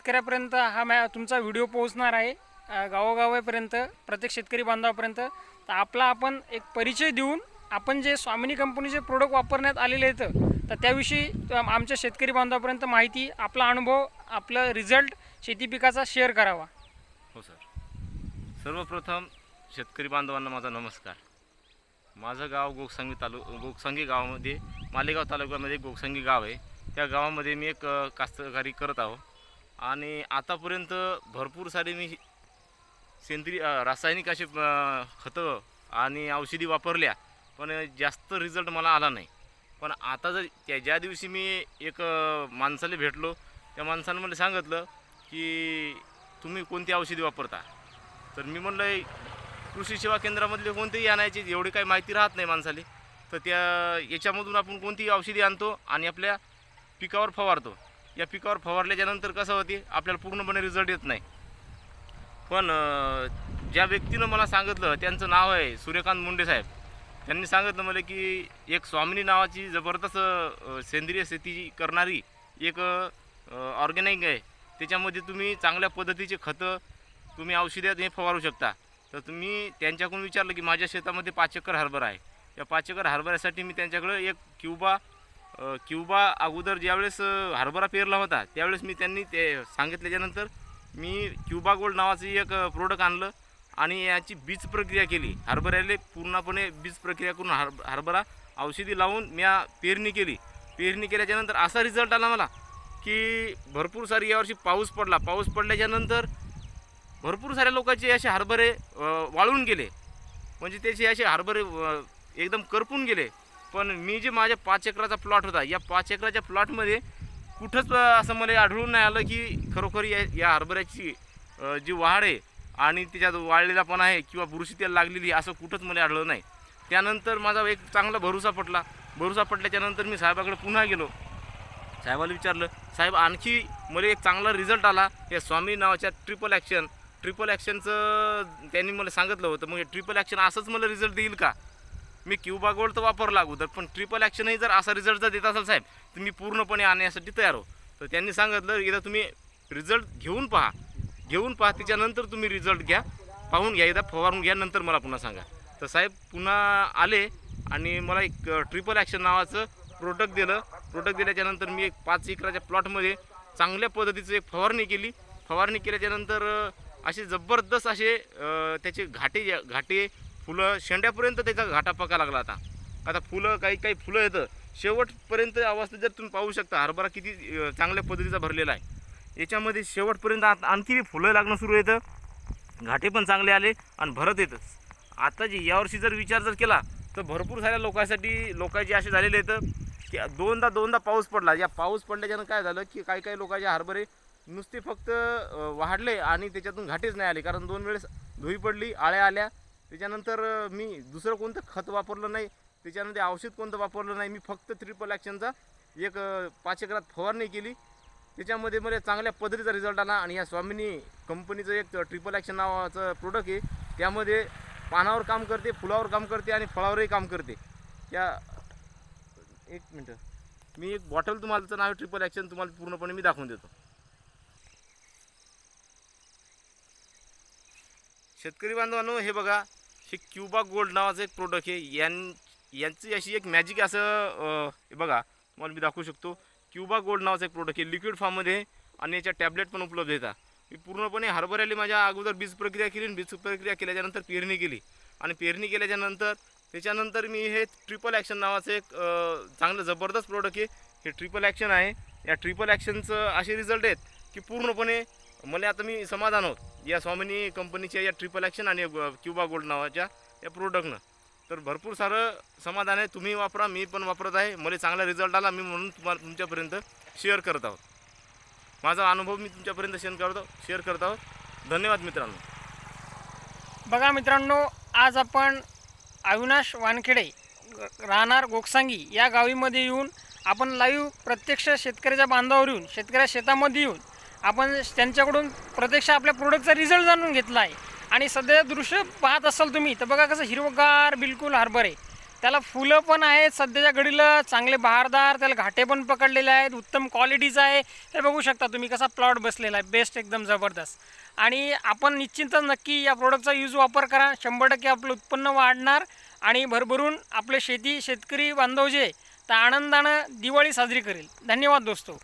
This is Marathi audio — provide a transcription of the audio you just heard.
शेतकऱ्यापर्यंत हा मॅ तुमचा व्हिडिओ पोहोचणार आहे गावोगावापर्यंत प्रत्येक शेतकरी बांधवापर्यंत. तर आपला आपण एक परिचय देऊन आपण जे स्वामिनी कंपनीचे प्रोडक्ट वापरण्यात आलेले आहेत तर त्याविषयी आमच्या शेतकरी बांधवापर्यंत माहिती आपला अनुभव आपलं रिझल्ट शेती पिकाचा शेअर करावा. हो सर. सर्वप्रथम शेतकरी बांधवांना माझा नमस्कार. माझं गाव गोगसंगी तालु गोगसंगी गावामध्ये मालेगाव तालुक्यामध्ये गोगसंगी गाव आहे. त्या गावामध्ये मी एक कास्तकारी करत आहो. आणि आतापर्यंत भरपूर सारे मी सेंद्रिय रासायनिक असे खतं आणि औषधी वापरल्या पण जास्त रिझल्ट मला आला नाही. पण आता जर त्या ज्या दिवशी मी एक माणसाला भेटलो त्या माणसानं मला सांगितलं की तुम्ही कोणती औषधी वापरता? तर मी म्हणलं कृषी सेवा केंद्रामधले कोणतेही आणायचे एवढी काही माहिती राहत नाही माणसाला. तर त्या याच्यामधून आपण कोणतीही औषधी आणतो आणि आपल्या पिकावर फवारतो. या पिकावर फवारल्याच्यानंतर कसं होते? आपल्याला पूर्णपणे रिझल्ट येत नाही. पण ज्या व्यक्तीनं मला सांगितलं त्यांचं नाव आहे सूर्यकांत मुंडे साहेब. त्यांनी सांगितलं मला की एक स्वामिनी नावाची जबरदस्त सेंद्रिय शेती करणारी एक ऑर्गॅनिक आहे. त्याच्यामध्ये तुम्ही चांगल्या पद्धतीचे खतं तुम्ही औषधात हे फवारू शकता. तर तुम्ही त्यांच्याकडून विचारलं की माझ्या शेतामध्ये पाच एकर हरभरा आहे. या पाच एकर हरभऱ्यासाठी मी त्यांच्याकडं एक क्युबा अ, क्युबा अगोदर ज्यावेळेस हरभरा पेरला होता त्यावेळेस मी त्यांनी ते सांगितल्याच्यानंतर मी क्युबा गोल्ड नावाचं एक प्रोडक्ट आणलं आणि याची बीज प्रक्रिया केली. हरभऱ्याला पूर्णपणे बीज प्रक्रिया करून हर हरभरा औषधी लावून मी पेरणी केली. पेरणी केल्याच्यानंतर असा रिझल्ट आला मला की भरपूर सारी यावर्षी पाऊस पडला. पाऊस पडल्याच्यानंतर भरपूर साऱ्या लोकांचे असे हरभरे वाळून गेले. म्हणजे त्याचे असे हरभरे एकदम करपून गेले. पण मी जे माझ्या पाच एकराचा प्लॉट होता या पाच एकराच्या प्लॉटमध्ये कुठंच असं मला आढळून नाही आलं की खरोखर या या हरभऱ्याची जी वाढ आहे आणि त्याच्यात वाळलेला पण आहे किंवा बुरशी त्याला लागलेली आहे, असं कुठंच मला आढळलं नाही. त्यानंतर माझा एक चांगला भरोसा पटला. भरोसा पटल्याच्यानंतर मी साहेबाकडे पुन्हा गेलो. साहेबाला विचारलं साहेब आणखी मला एक चांगला रिझल्ट आला. या स्वामी नावाच्या ट्रिपल ॲक्शन ट्रिपल ॲक्शनचं त्यांनी मला सांगितलं होतं. मग हे ट्रिपल ॲक्शन असंच मला रिझल्ट देईल का? मी क्युबा गोल्ड तर वापरला अगोदर पण ट्रिपल ॲक्शनही जर असा रिझल्ट जर देत असाल साहेब तर मी पूर्णपणे आणण्यासाठी तयार हो तर त्यांनी सांगितलं एकदा तुम्ही रिझल्ट घेऊन पहा. घेऊन पहा त्याच्यानंतर तुम्ही रिझल्ट घ्या. पाहून घ्या एकदा फवारून घ्या नंतर मला पुन्हा सांगा. तर साहेब पुन्हा आले आणि मला एक ट्रिपल ॲक्शन नावाचं प्रोडक्ट दिलं. प्रोडक्ट दिल्याच्यानंतर मी एक पाच एकराच्या प्लॉटमध्ये चांगल्या पद्धतीचं एक फवारणी केली. फवारणी केल्याच्यानंतर असे जबरदस्त असे त्याचे घाटे घाटे फुलं शेंड्यापर्यंत त्याचा घाटा पका लागला आता. आता फुलं काही काही फुलं येतं. शेवटपर्यंत अवस्था जर तुम्ही पाहू शकता हरभरा किती चांगल्या पद्धतीचा भरलेला आहे. याच्यामध्ये शेवटपर्यंत आता आणखी फुलं लागणं सुरू येतं. घाटे पण चांगले आले आणि भरत येतच. आता जे यावर्षी जर विचार जर केला तर भरपूर साऱ्या लोकांसाठी लोकांचे असे झालेले आहेत की दोनदा दोनदा पाऊस पडला. या पाऊस पडल्याच्यानं काय झालं की काही काही लोकांचे हरभरे नुसते फक्त वाढले आणि त्याच्यातून घाटेच नाही आले. कारण दोन वेळेस धुई पडली आळ्या आल्या त्याच्यानंतर मी दुसरं कोणतं खत वापरलं नाही त्याच्यानंतर औषध कोणतं वापरलं नाही मी फक्त ट्रिपल ॲक्शनचा एक पाच एकरात फवारणी केली. त्याच्यामध्ये मला चांगल्या पद्धतीचा रिझल्ट आला आणि या स्वामिनी कंपनीचं एक ट्रिपल ॲक्शन नावाचं प्रोडक्ट आहे त्यामध्ये पानावर काम करते फुलावर काम करते आणि फळावरही काम करते. या एक मिनटं. मी एक बॉटल तुम्हाला नाव ट्रिपल ॲक्शन तुम्हाला पूर्णपणे मी दाखवून देतो. शेतकरी बांधवांनो हे बघा हे क्युबा गोल्ड नावाचं एक प्रोडक्ट आहे. यां यांची अशी एक मॅजिक असं बघा तुम्हाला मी दाखवू शकतो. क्युबा गोल्ड नावाचं एक प्रोडक्ट आहे. लिक्विड फॉर्ममध्ये आणि याच्या टॅबलेट पण उपलब्ध येतात मी पूर्णपणे हरभऱ्याला माझ्या अगोदर बीज प्रक्रिया केली आणि बीज प्रक्रिया केल्याच्यानंतर पेरणी केली. आणि पेरणी केल्याच्यानंतर त्याच्यानंतर मी हे ट्रिपल ॲक्शन नावाचं एक चांगलं जबरदस्त प्रोडक्ट आहे. हे ट्रिपल ॲक्शन आहे. या ट्रिपल ॲक्शनचं असे रिझल्ट आहेत की पूर्णपणे मला आता मी समाधान होत. या स्वामिनी कंपनीच्या या ट्रिपल ॲक्शन आणि क्युबा गोल्ड नावाच्या या प्रोडक्टनं तर भरपूर सारं समाधान आहे. तुम्ही वापरा मी पण वापरत आहे. मला चांगला रिझल्ट आला मी म्हणून तुम्हाला तुमच्यापर्यंत शेअर करत आहोत. माझा अनुभव मी तुमच्यापर्यंत शेअर करतो शेअर करत आहोत. धन्यवाद मित्रांनो. बघा मित्रांनो आज आपण अविनाश वानखेडे राहणार गोकसांगी या गावीमध्ये येऊन आपण लाईव्ह प्रत्यक्ष शेतकऱ्याच्या बांधावर येऊन शेतकऱ्या शेतामध्ये येऊन आपण त्यांच्याकडून प्रत्यक्ष आपल्या प्रोडक्टचा रिझल्ट जाणून घेतला आहे. आणि सध्या दृश्य पाहत असाल तुम्ही तर बघा कसं हिरवगार बिलकुल हरभरे त्याला फुलं पण आहेत सध्याच्या घडीला चांगले बहारदार त्याला घाटे पण पकडलेले आहेत उत्तम क्वालिटीचं आहे. हे बघू शकता तुम्ही कसा प्लॉट बसलेला आहे बेस्ट एकदम जबरदस्त. आणि आपण निश्चिंत नक्की या प्रोडक्टचा यूज वापर करा शंभर टक्के आपलं उत्पन्न वाढणार आणि भरभरून आपले शेती शेतकरी बांधव जे तर आनंदानं दिवाळी साजरी करेल. धन्यवाद दोस्तो.